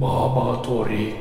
Baba Torik.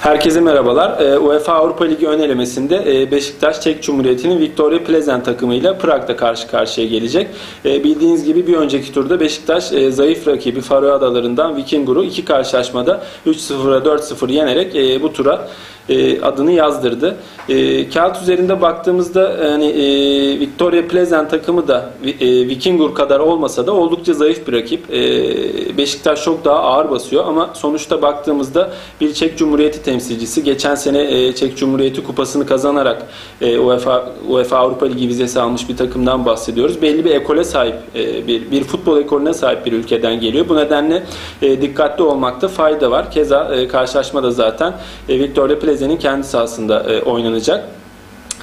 Herkese merhabalar. Ee, UEFA Avrupa Ligi ön elemesinde e, Beşiktaş Çek Cumhuriyeti'nin Victoria Pleasant takımıyla Prag'da karşı karşıya gelecek. E, Bildiğiniz gibi bir önceki turda Beşiktaş e, zayıf rakibi Faroe Adaları'ndan Vikingur'u iki karşılaşmada 3-0'a 4-0 yenerek e, bu tura e, adını yazdırdı. E, kağıt üzerinde baktığımızda hani e, Victoria Pleasant takımı da e, Vikingur kadar olmasa da oldukça zayıf bir rakip. E, Beşiktaş çok daha ağır basıyor ama sonuçta baktığımızda bir Çek Cumhuriyeti temsilcisi geçen sene e, Çek Cumhuriyeti kupasını kazanarak e, UEFA UEFA Avrupa Ligi vizesi almış bir takımdan bahsediyoruz. Belli bir ekole sahip e, bir bir futbol ekolüne sahip bir ülkeden geliyor. Bu nedenle e, dikkatli olmakta fayda var. Keza e, karşılaşmada zaten e, Victoria Pleasant'in kendi sahasında e, oynanacak.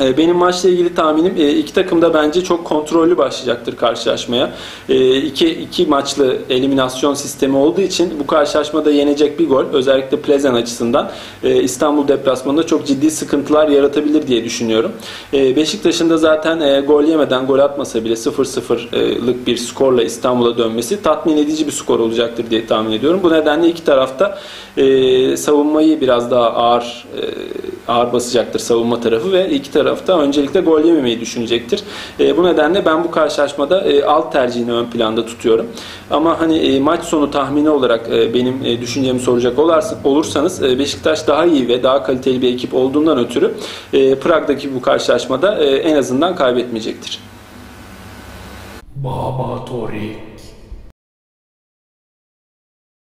E, Benim maçla ilgili tahminim e, iki takım da bence çok kontrollü başlayacaktır karşılaşmaya. E, iki, iki maçlı eliminasyon sistemi olduğu için bu karşılaşmada yenecek bir gol özellikle Plezen açısından e, İstanbul deplasmanında çok ciddi sıkıntılar yaratabilir diye düşünüyorum. E, Beşiktaş'ın da zaten e, gol yemeden gol atmasa bile 0-0'lık bir skorla İstanbul'a dönmesi tatmin edici bir skor olacaktır diye tahmin ediyorum. Bu nedenle iki tarafta savunmayı biraz daha ağır ağır basacaktır savunma tarafı ve iki tarafta öncelikle gol yememeyi düşünecektir. E, bu nedenle ben bu karşılaşmada e, alt tercihini ön planda tutuyorum. Ama hani e, maç sonu tahmini olarak e, benim e, düşüncemi soracak olursanız e, Beşiktaş daha iyi ve daha kaliteli bir ekip olduğundan ötürü e, Prag'daki bu karşılaşmada e, en azından kaybetmeyecektir. Baba Torik.